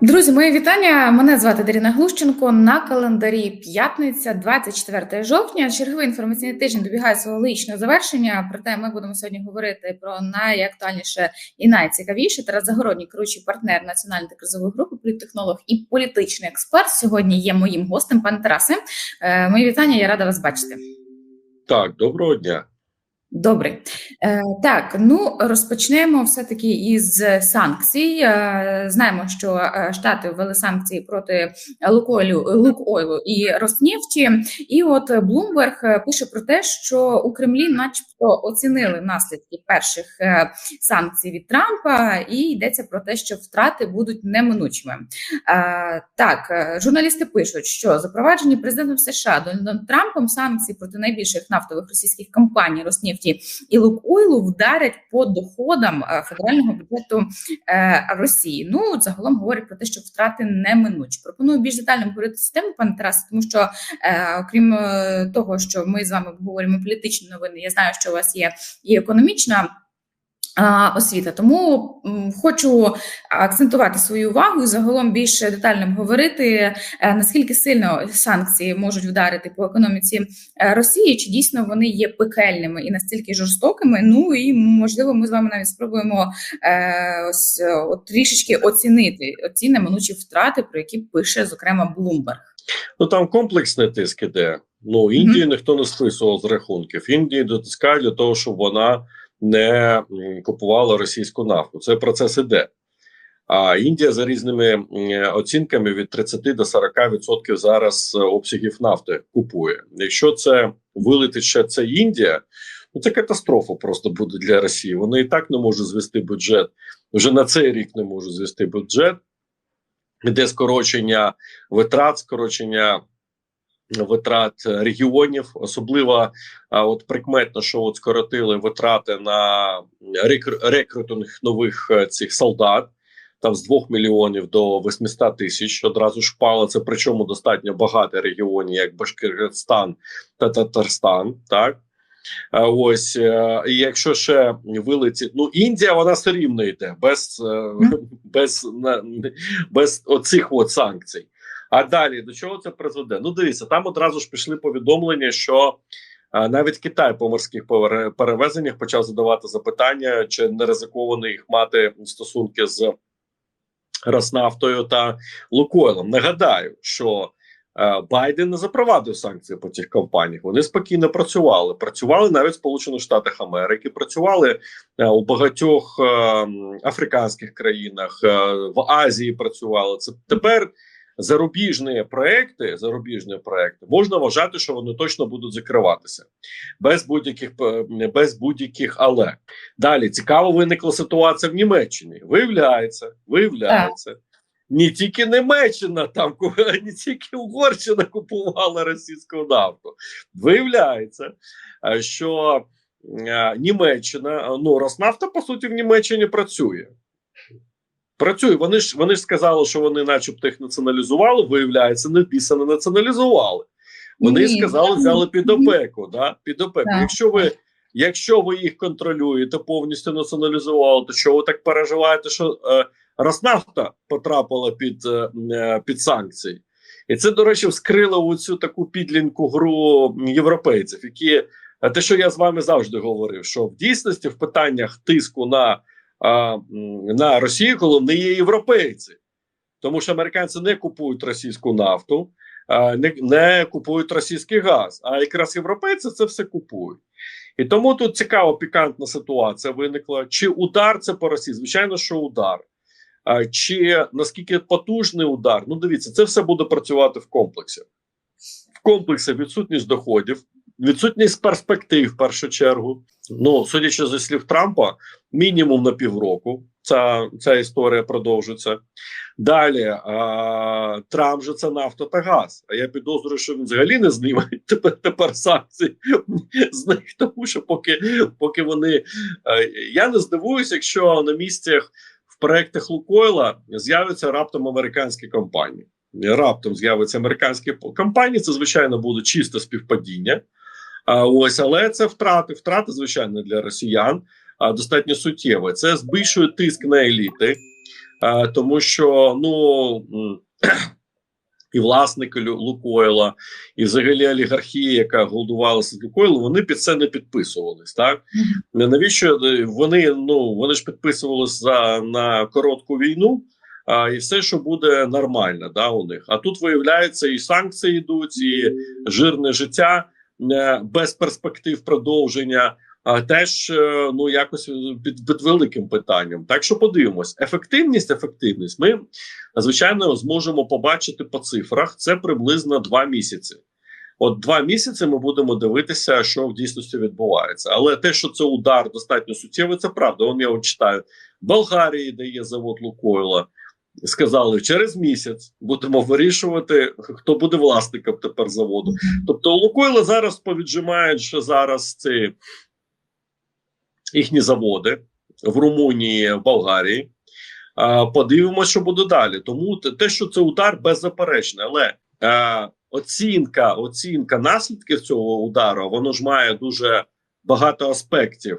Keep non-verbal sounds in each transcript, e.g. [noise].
Друзі, мої вітання. Мене звати Даріна Глущенко. На календарі п'ятниця, 24 жовтня. Черговий інформаційний тиждень добігає свого логічного завершення. Проте ми будемо сьогодні говорити про найактуальніше і найцікавіше. Тарас Загородній, керуючий партнер національної кризової групи, політтехнолог і політичний експерт. Сьогодні є моїм гостем. Пане Тарасе, Е, мої вітання. Я рада вас бачити. Так, доброго дня. Добре, Е, так ну розпочнемо все таки із санкцій. Е, знаємо, що е, Штати ввели санкції проти Лукойлю, Лукойлу і Роснефті. І от Блумберг пише про те, що у Кремлі, начебто, оцінили наслідки перших е, санкцій від Трампа, і йдеться про те, що втрати будуть неминучими. Е, так, е, журналісти пишуть, що запроваджені президентом США Дональдом Трампом санкції проти найбільших нафтових російських компаній Роснефті і Лукойлу вдарять по доходам федерального бюджету Росії. Ну загалом говорять про те, що втрати неминучі. Пропоную більш детально говорити з тему, пане Тарасе, тому що окрім того, що ми з вами обговорюємо політичні новини, я знаю, що у вас є і економічна. Освіта, тому хочу акцентувати свою увагу і загалом більш детально говорити, е, наскільки сильно санкції можуть вдарити по економіці е, Росії, чи дійсно вони є пекельними і настільки жорстокими. Ну і можливо, ми з вами навіть спробуємо е, ось трішечки оцінити оці неминучі втрати, про які пише зокрема Bloomberg. Ну там комплексний тиск іде. Ну Індії ніхто не списував з рахунків. Індії дотискають для того, щоб вона не купувала російську нафту. Цей процес іде. А Індія за різними оцінками від 30 до 40% зараз е, обсягів нафти купує. Якщо це вилетить ще це Індія, ну це катастрофа просто буде для Росії. Вони і так не можуть звести бюджет. Вже на цей рік не можуть звести бюджет. Іде скорочення витрат, скорочення витрат регіонів, особливо от прикметно, що от скоротили витрати на рекру- рекрутинг нових е, цих солдат. Там з 2 мільйонів до 800 тисяч одразу ж впало. Це причому достатньо багато регіонів, як Башкирстан та Татарстан. Так ось е, і якщо ще вилетить, ну Індія вона все рівно йде без, е, без, без оцих от санкцій. А далі до чого це призведе? Ну, дивіться, там одразу ж пішли повідомлення, що навіть Китай по морських перевезеннях почав задавати запитання, чи не ризиковано їх мати стосунки з Роснавтою та Лукойлом. Нагадаю, що е, Байден не запровадив санкції по цих компаніях. Вони спокійно працювали. Працювали навіть в Сполучених Штатах Америки, працювали е, у багатьох е, африканських країнах, е, в Азії працювали. Це тепер зарубіжні проекти, зарубіжні проекти можна вважати, що вони точно будуть закриватися без будь-яких е, без будь-яких але далі цікаво виникла ситуація в Німеччині. Виявляється, виявляється. Не тільки Німеччина там [laughs] не тільки Угорщина купувала російську нафту. Виявляється, е, що е, Німеччина, ну Роснафта, по суті, в Німеччині працює. Працює. Вони ж вони ж сказали, що вони, начебто, їх націоналізували. Виявляється, не вписано націоналізували. Вони Ні, сказали, взяли під опеку. Да? Під опеку. Так. Якщо ви якщо ви їх контролюєте, повністю націоналізували, то що ви так переживаєте, що е, Роснафта потрапила під, е, е, під санкції? І це, до речі, вскрило оцю таку підлінку гру європейців, які е, те, що я з вами завжди говорив, що в дійсності в питаннях тиску на, на Росію головне є європейці, тому що американці не купують російську нафту, не, не купують російський газ, а якраз європейці це все купують. І тому тут цікава пікантна ситуація виникла. Чи удар це по Росії? Звичайно, що удар. А, чи наскільки потужний удар? Ну, дивіться, це все буде працювати в комплексі. В комплексі відсутність доходів, відсутність перспектив в першу чергу. Ну, судячи зі слів Трампа, мінімум на півроку. Ця, ця історія продовжиться. Далі а, Трамп же це нафта та газ. А я підозрюю, що він взагалі не зніме [laughs] тепер, тепер санкції з них, тому що поки, поки вони. е, Я не здивуюся, якщо на місцях в проектах Лукойла з'являться раптом американські компанії. Раптом з'являться американські компанії. Це звичайно буде чисте співпадіння. А ось, але це втрати. Втрати, звичайно, для росіян а, достатньо суттєві. Це збільшує тиск на еліти. а, тому що ну. І власники Лукойла, і взагалі олігархія, яка голодувалася з Лукойлу, вони під це не підписувались. Так -hmm. навіщо вони ну вони ж підписувалися за на коротку війну, а і все, що буде нормально, да, у них. А тут виявляється, і санкції йдуть, і жирне життя е, без перспектив продовження. А теж е, ну якось під, під великим питанням. Так що подивимось, ефективність, ефективність. Ми звичайно зможемо побачити по цифрах. Це приблизно два місяці. От два місяці ми будемо дивитися, що в дійсності відбувається. Але те, що це удар достатньо суттєвий, це правда. Вон я от читаю Болгарії, де є завод Лукойла. Сказали, через місяць будемо вирішувати, хто буде власником тепер заводу. Тобто, Лукойла зараз повіджимають, що зараз ці їхні заводи в Румунії, в Болгарії. Подивимося, що буде далі. Тому те, що це удар беззаперечний, але е, оцінка, оцінка наслідків цього удару, воно ж має дуже багато аспектів.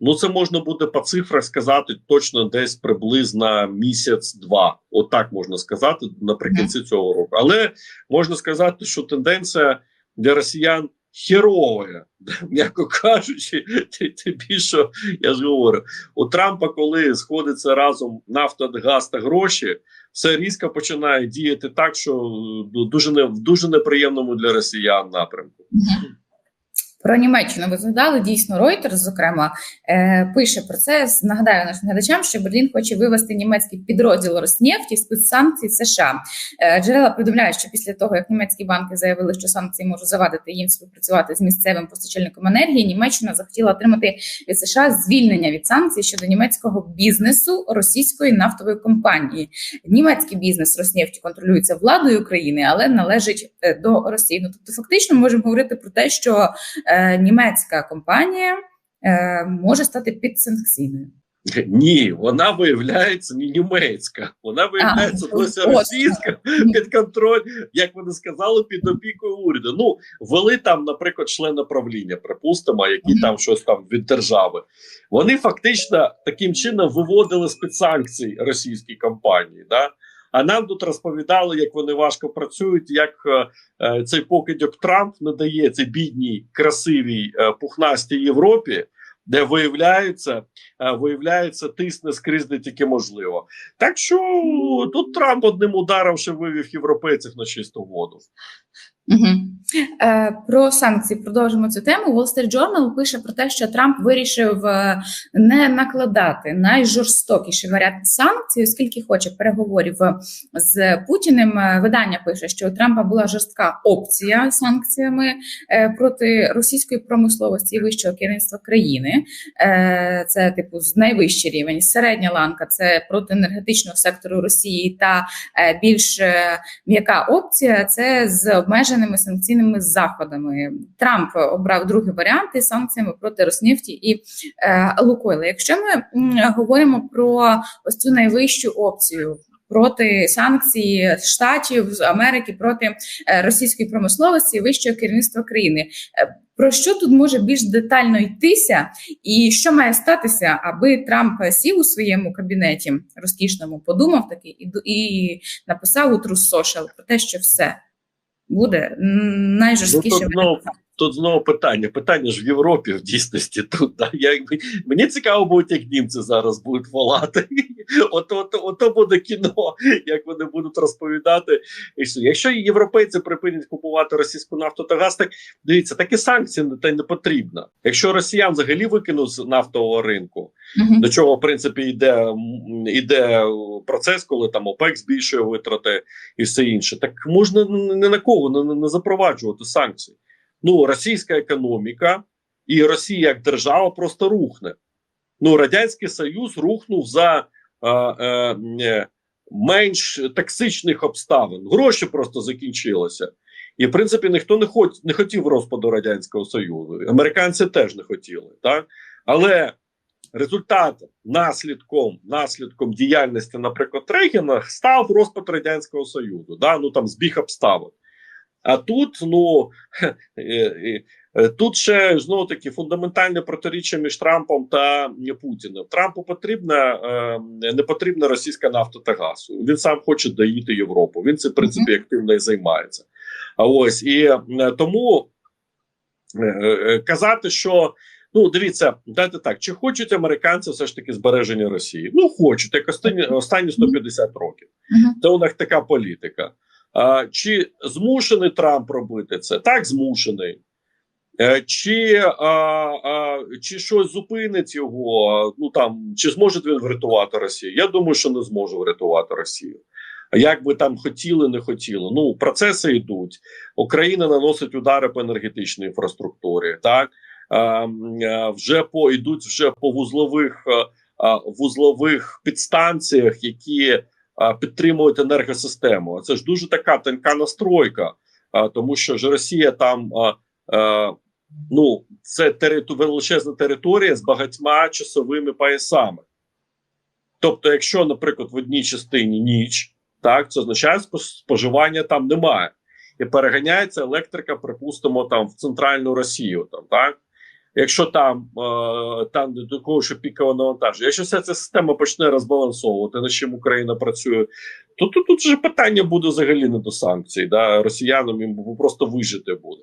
Ну, це можна буде по цифрах сказати точно десь приблизно місяць-два. Отак можна сказати наприкінці цього року. Але можна сказати, що тенденція для росіян херове, [laughs] м'яко кажучи, [laughs] тим більше я ж говорю, у Трампа, коли сходиться разом нафта, газ та гроші, все різко починає діяти так, що е, дуже не в дуже неприємному для росіян напрямку. Про Німеччину ви згадали дійсно Reuters, зокрема е, пише про це. Нагадаю нашим глядачам, що Берлін хоче вивести німецький підрозділ Роснефті з під санкцій США. Е, джерела повідомляють, що після того як німецькі банки заявили, що санкції можуть завадити їм співпрацювати з місцевим постачальником енергії, Німеччина захотіла отримати від США звільнення від санкцій щодо німецького бізнесу російської нафтової компанії. Німецький бізнес Роснефті контролюється владою України, але належить е, до Росії. Ну тобто, фактично, можемо говорити про те, що Е, німецька компанія е, може стати підсанкційною. Ні, вона виявляється не німецька, вона виявляється досі російська під контроль, як вони сказали, під опікою уряду. Ну ввели там, наприклад, члена правління, припустимо, які mm -hmm. там щось там від держави. Вони фактично таким чином виводили спецсанкції російській компанії. Да? А нам тут розповідали, як вони важко працюють, як е, е цей покидьок Трамп надає цій бідній, красивій е, пухнастій Європі, де виявляється, е, виявляється, тисне скрізь де тільки можливо. Так що тут Трамп одним ударом ще вивів європейців на чисту воду. Угу. Е, Про санкції продовжимо цю тему. Wall Street Journal пише про те, що Трамп вирішив е, не накладати найжорстокіший варіант санкцій, оскільки хоче переговорів з Путіним. Видання пише, що у Трампа була жорстка опція санкціями е, проти російської промисловості і вищого керівництва країни. Е, Це типу з найвищий рівень. Середня ланка це проти енергетичного сектору Росії та е, більш е, м'яка опція це з обмеженням обмеженими санкційними заходами. Трамп обрав другий варіант із санкціями проти Роснефті і е, Лукойла. Якщо ми говоримо про ось цю найвищу опцію. Проти санкцій штатів з Америки проти е, російської промисловості вищого керівництва країни. Е, про що тут може більш детально йтися, і що має статися, аби Трамп сів у своєму кабінеті розкішному, подумав таки і і написав у True Social про те, що все буде найжорсткіше. Ну, тут, знову, питання. Питання ж в Європі в дійсності тут. Да? Я, мені цікаво буде, як німці зараз будуть волати. От, от, от, буде кіно, як вони будуть розповідати. Якщо європейці припинять купувати російську нафту та газ, так дивіться, такі санкції та не потрібно. Якщо росіян взагалі викинуть з нафтового ринку, угу. до чого в принципі йде йде процес, коли там ОПЕК збільшує витрати і все інше, так можна не на кого не, не запроваджувати санкції. Ну, російська економіка і Росія як держава просто рухне. Ну, Радянський Союз рухнув за е, е, менш токсичних обставин. Гроші просто закінчилися. І, в принципі, ніхто не хот, не хотів розпаду Радянського Союзу. Американці теж не хотіли. Так? Але результат наслідком наслідком діяльності, наприклад, Рейгена став розпад Радянського Союзу. Да? Ну там збіг обставин. А тут ну [laughs] Е, тут ще знову таки фундаментальне протиріччя між Трампом та Путіним. Трампу потрібна е, не потрібна російська нафта та газ. Він сам хоче доїти Європу. Він це в принципі активно і займається. А ось і е, тому казати, що ну дивіться, дайте так, чи хочуть американці все ж таки збереження Росії? Ну хочуть, як останні останні 150 років. Це у них така політика. Чи змушений Трамп робити це? Так, змушений. Е, чи а, а, чи щось зупинить його? Ну там чи зможе він врятувати Росію? Я думаю, що не зможе врятувати Росію. Як би там хотіли, не хотіли. Ну процеси йдуть. Україна наносить удари по енергетичній інфраструктурі. Так а, а, вже по йдуть вже по вузлових а, вузлових підстанціях, які підтримують енергосистему. Це ж дуже така тонка настройка, тому що ж Росія там. Ну це териту, величезна територія з багатьма часовими поясами. Тобто, якщо, наприклад, в одній частині ніч, так це означає, що споживання там немає, і переганяється електрика, припустимо, там в центральну Росію. Там так, якщо там е, там до такого, що пікове навантаження, якщо вся ця система почне розбалансовувати, над чим Україна працює, то тут, тут вже питання буде взагалі не до санкцій. Да? Росіянам їм просто вижити буде.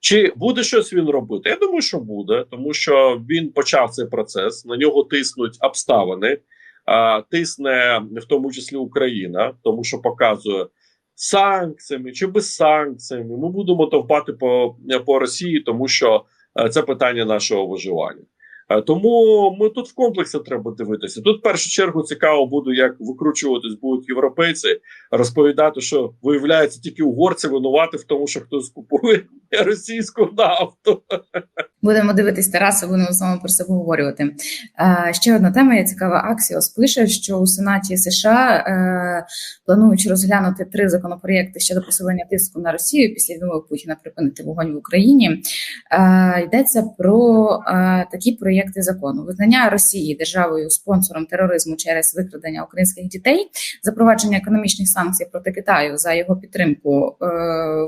Чи буде щось він робити? Я думаю, що буде, тому що він почав цей процес. На нього тиснуть обставини, а, тисне в тому числі Україна, тому що показує санкціями чи без санкціями. Ми будемо товпати по, по Росії, тому що це питання нашого виживання. Е, тому ми тут в комплексі треба дивитися. Тут в першу чергу цікаво буде, як викручуватись будуть європейці, розповідати, що виявляється тільки угорці винувати в тому, що хтось купує [laughs] російську нафту. Будемо дивитись Тараса, будемо з вами про це поговорювати. Е, ще одна тема є цікава. Аксіос пише, що у Сенаті США е, планують розглянути три законопроєкти щодо посилення тиску на Росію після відмови Путіна припинити вогонь в Україні. Е, йдеться про е, такі проєкти закону: визнання Росії державою спонсором тероризму через викрадення українських дітей, запровадження економічних санкцій проти Китаю за його підтримку е,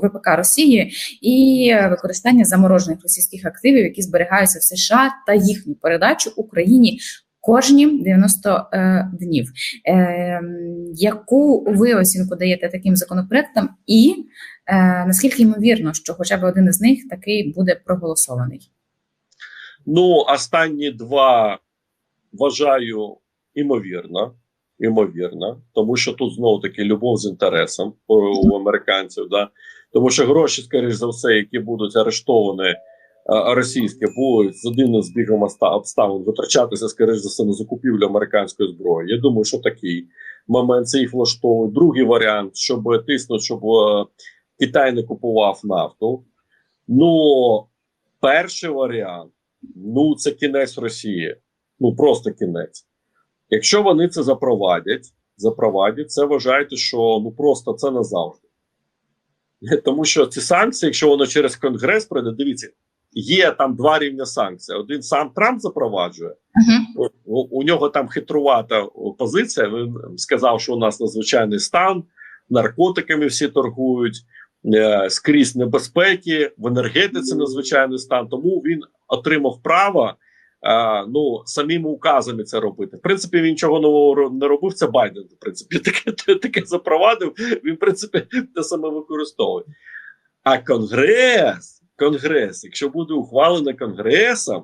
ВПК Росії і використання заморожених російських активів які зберігаються в США та їхню передачу Україні. Кожні 90 е, днів. Е, Яку ви оцінку даєте таким законопроектам, і е, наскільки ймовірно, що хоча б один із них такий буде проголосований? Ну, останні два вважаю імовірно, імовірно, тому що тут знову таки любов з інтересом у американців, да тому що гроші, скоріш за все, які будуть арештовані російське будуть з одним збігом обставин витрачатися, скоріш за все, на закупівлю американської зброї. Я думаю, що такий момент це їх влаштовує. Другий варіант, щоб тиснути, щоб е, Китай не купував нафту. Ну, перший варіант ну це кінець Росії. Ну просто кінець. Якщо вони це запровадять, запровадять, це вважайте, що ну просто це назавжди. [laughs] Тому що ці санкції, якщо воно через Конгрес пройде, дивіться, є там два рівня санкцій. Один сам Трамп запроваджує, uh-huh. у, у нього там хитрувата позиція. Він сказав, що у нас надзвичайний стан, наркотиками всі торгують, е, скрізь небезпеки, в енергетиці надзвичайний стан. Тому він отримав право. А, ну самими указами це робити. В принципі, він нічого нового не робив. Це Байден. В принципі, [laughs] таке таке запровадив. Він в принципі те саме використовує. А Конгрес Конгрес. Якщо буде ухвалено Конгресом,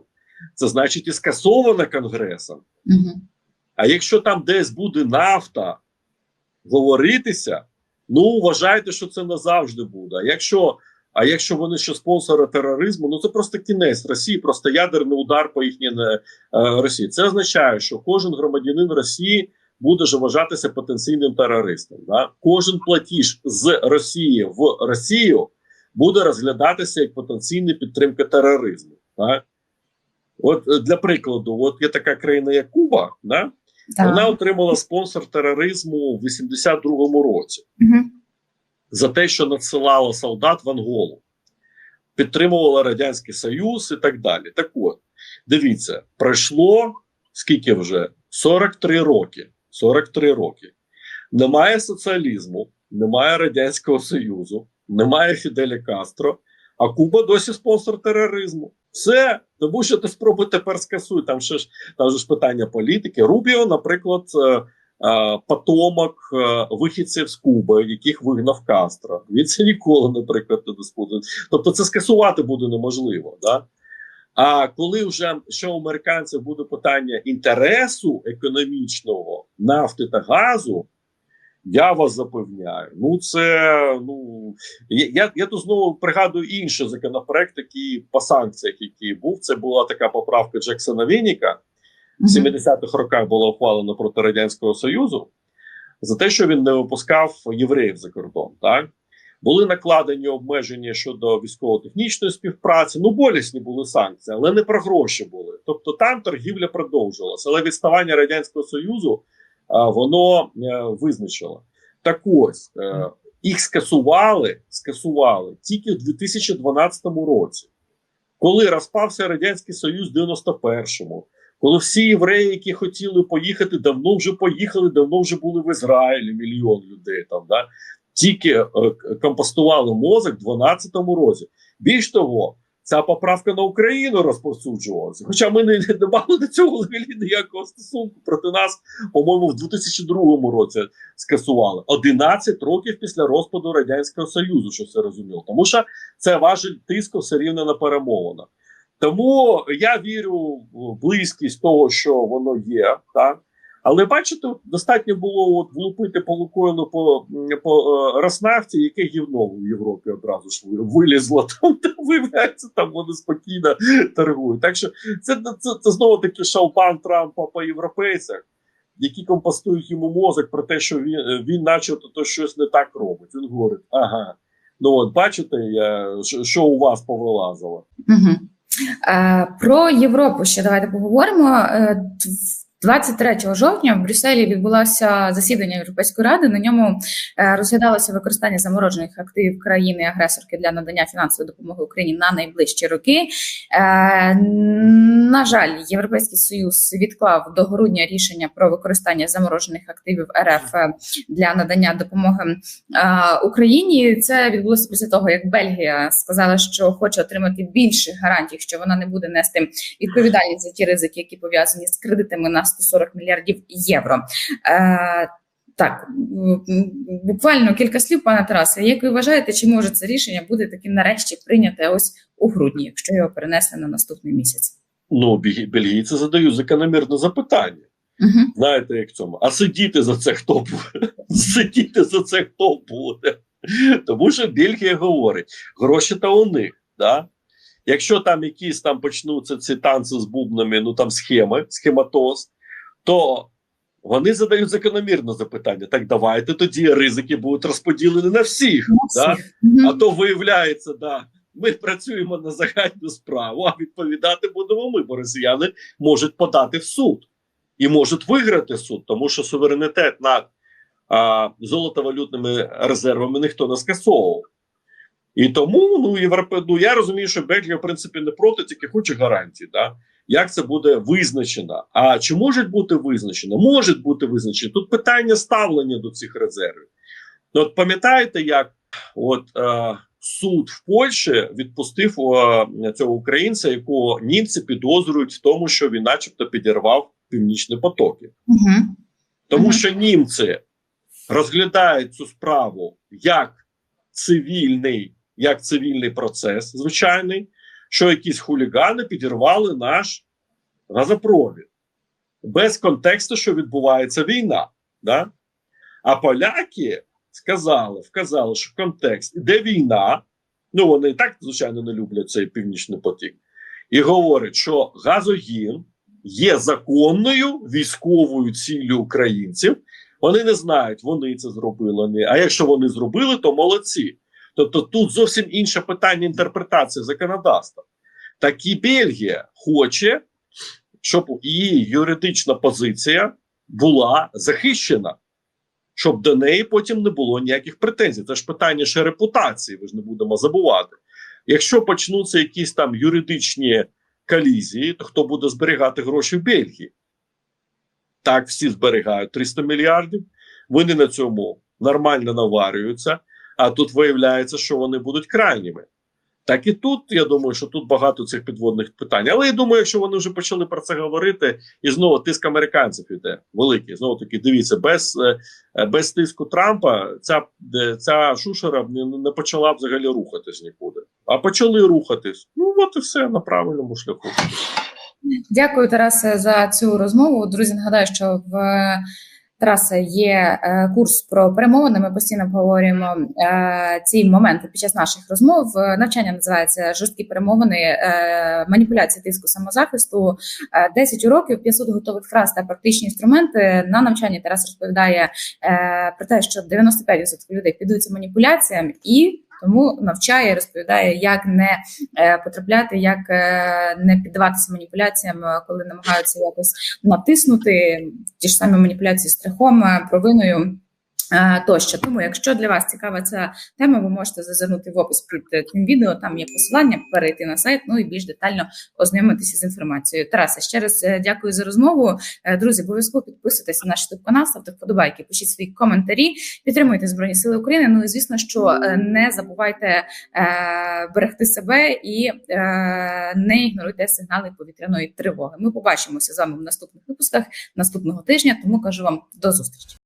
це значить і скасовано Конгресом. Угу. А якщо там десь буде нафта говоритися, ну вважайте, що це назавжди буде. А якщо а якщо вони ще спонсори тероризму, ну це просто кінець Росії, просто ядерний удар по їхній е, Росії. Це означає, що кожен громадянин Росії буде ж вважатися потенційним терористом. Да? Кожен платіж з Росії в Росію буде розглядатися як потенційна підтримка тероризму. Так? От е, для прикладу, от є така країна, як Куба, да? Так. вона отримала спонсор тероризму в 82-му році угу. За те, що надсилала солдат в Анголу, підтримувала Радянський Союз і так далі. Так от, дивіться, пройшло скільки вже? 43 роки. 43 роки. Немає соціалізму, немає Радянського Союзу немає Фіделя Кастро, А Куба досі спонсор тероризму. Все, тому що ти спробуй тепер скасуй. Там ще ж там ж питання політики. Рубіо, наприклад, е, потомок е, вихідців з Куби, яких вигнав Кастро. Він це ніколи, наприклад, не диспутує. Тобто, це скасувати буде неможливо. Да? А коли вже що у американців буде питання інтересу економічного нафти та газу, я вас запевняю. Ну це ну я я тут знову пригадую інший законопроект, який по санкціях, який був. Це була така поправка Джексона Вініка. В 70-х роках була ухвалена проти радянського союзу за те, що він не випускав євреїв за кордон. Так були накладені обмеження щодо військово-технічної співпраці. Ну болісні були санкції, але не про гроші були. Тобто там торгівля продовжилася, але відставання радянського союзу а, воно а, е, визначило. Так ось а, е, їх скасували, скасували тільки в 2012 році, коли розпався радянський союз в 91-му. Коли всі євреї, які хотіли поїхати, давно вже поїхали, давно вже були в Ізраїлі мільйон людей там. Да? тільки е, компостували мозок в 2012 році. Більш того, ця поправка на Україну розповсюджувалася. Хоча ми не, не мали до цього ніякого стосунку проти нас, по-моєму, в 2002 році скасували 11 років після розпаду радянського союзу, що це розуміло. Тому що це важить тиску все рівно на перемовинах. Тому я вірю в близькість того, що воно є, так але бачите, достатньо було от влупити по Лукойлу по по е, Роснафті, яке гівно в Європі одразу ж вилізло. [laughs] Там де виявляється, там вони спокійно торгують. Так що це це, це знову таки шалпан Трампа по європейцях, які компостують йому мозок про те, що він він, начебто, то щось не так робить. Він говорить: ага, ну от бачите, я, що у вас повилазило. Угу. Е, Про Європу ще давайте поговоримо. Е, 23 жовтня в Брюсселі відбулося засідання Європейської ради. На ньому е, розглядалося використання заморожених активів країни-агресорки для надання фінансової допомоги Україні на найближчі роки. Е, на жаль, Європейський Союз відклав до грудня рішення про використання заморожених активів РФ е, для надання допомоги Україні. Це відбулося після того, як Бельгія сказала, що хоче отримати більше гарантій, що вона не буде нести відповідальність за ті ризики, які пов'язані з кредитами на 140 мільярдів євро. Е, так, буквально кілька слів, пане Тарасе. Як ви вважаєте, чи може це рішення буде таким нарешті прийняте ось у грудні, якщо його перенесли на наступний місяць? Ну, бельгійці задають закономірне запитання. Угу. Знаєте, як цьому? А сидіти за це хто буде? [laughs] Сидіти за це хто буде? Тому що Бельгія говорить: гроші та у них. Да? Якщо там якісь там почнуться ці танці з бубнами, ну там схеми, схематоз, то вони задають закономірне запитання. Так давайте тоді ризики будуть розподілені на всіх. На всіх. Да? А то виявляється, да, ми працюємо на загальну справу, а відповідати будемо ми, бо росіяни можуть подати в суд і можуть виграти суд, тому що суверенітет над а, золотовалютними резервами ніхто не скасовував. І тому ну Європе, ну я розумію, що Бельгія в принципі не проти, тільки хоче гарантії. Да? Як це буде визначено? А чи може бути визначено? Може бути визначено. Тут питання ставлення до цих резервів. Ну, От пам'ятаєте, як от е, суд в Польщі відпустив е, цього українця, якого німці підозрюють в тому, що він, начебто, підірвав північні потоки, угу. тому угу. що німці розглядають цю справу як цивільний як цивільний процес звичайний, що якісь хулігани підірвали наш газопровід без контексту, що відбувається війна. Да? А поляки сказали, вказали, що контекст іде війна. Ну вони і так, звичайно, не люблять цей північний потік, і говорять, що газогін є законною військовою ціллю українців. Вони не знають, вони це зробили. А якщо вони зробили, то молодці. Тобто тут зовсім інше питання інтерпретації законодавства. Так і Бельгія хоче, щоб її юридична позиція була захищена, щоб до неї потім не було ніяких претензій. Це ж питання ще репутації, ви ж не будемо забувати. Якщо почнуться якісь там юридичні колізії, то хто буде зберігати гроші в Бельгії? Так, всі зберігають 300 мільярдів. Вони на цьому нормально наварюються. А тут виявляється, що вони будуть крайніми. Так і тут я думаю, що тут багато цих підводних питань. Але я думаю, якщо вони вже почали про це говорити, і знову тиск американців іде великий. Знову таки, дивіться, без е, без тиску Трампа ця е, ця шушера б не, не почала взагалі рухатись нікуди. А почали рухатись. Ну от і все на правильному шляху. Дякую, Тарасе, за цю розмову. Друзі, нагадаю, що в Тараса є е, курс про перемовини. Ми постійно обговорюємо е, ці моменти під час наших розмов. Е, Навчання називається жорсткі перемовини, маніпуляція тиску самозахисту. Е, 10 уроків, 500 готових фраз та практичні інструменти. На навчанні Тарас розповідає про те, що 95% людей піддаються маніпуляціям і. Тому навчає, розповідає, як не е, потрапляти, як е, не піддаватися маніпуляціям, е, коли намагаються якось натиснути ті ж самі маніпуляції страхом, провиною. Е, Тощо, тому, якщо для вас цікава ця тема, ви можете зазирнути в опис під е, цим відео. Там є посилання, перейти на сайт, ну і більш детально ознайомитися з інформацією. Тарасе, ще раз е, дякую за розмову. Друзі, обов'язково підписуйтесь на наш youtube канал, ставте вподобайки, пишіть свої коментарі, підтримуйте збройні сили України. Ну і звісно, що не забувайте берегти себе і не ігноруйте сигнали повітряної тривоги. Ми побачимося з вами в наступних випусках наступного тижня. Тому кажу вам до зустрічі.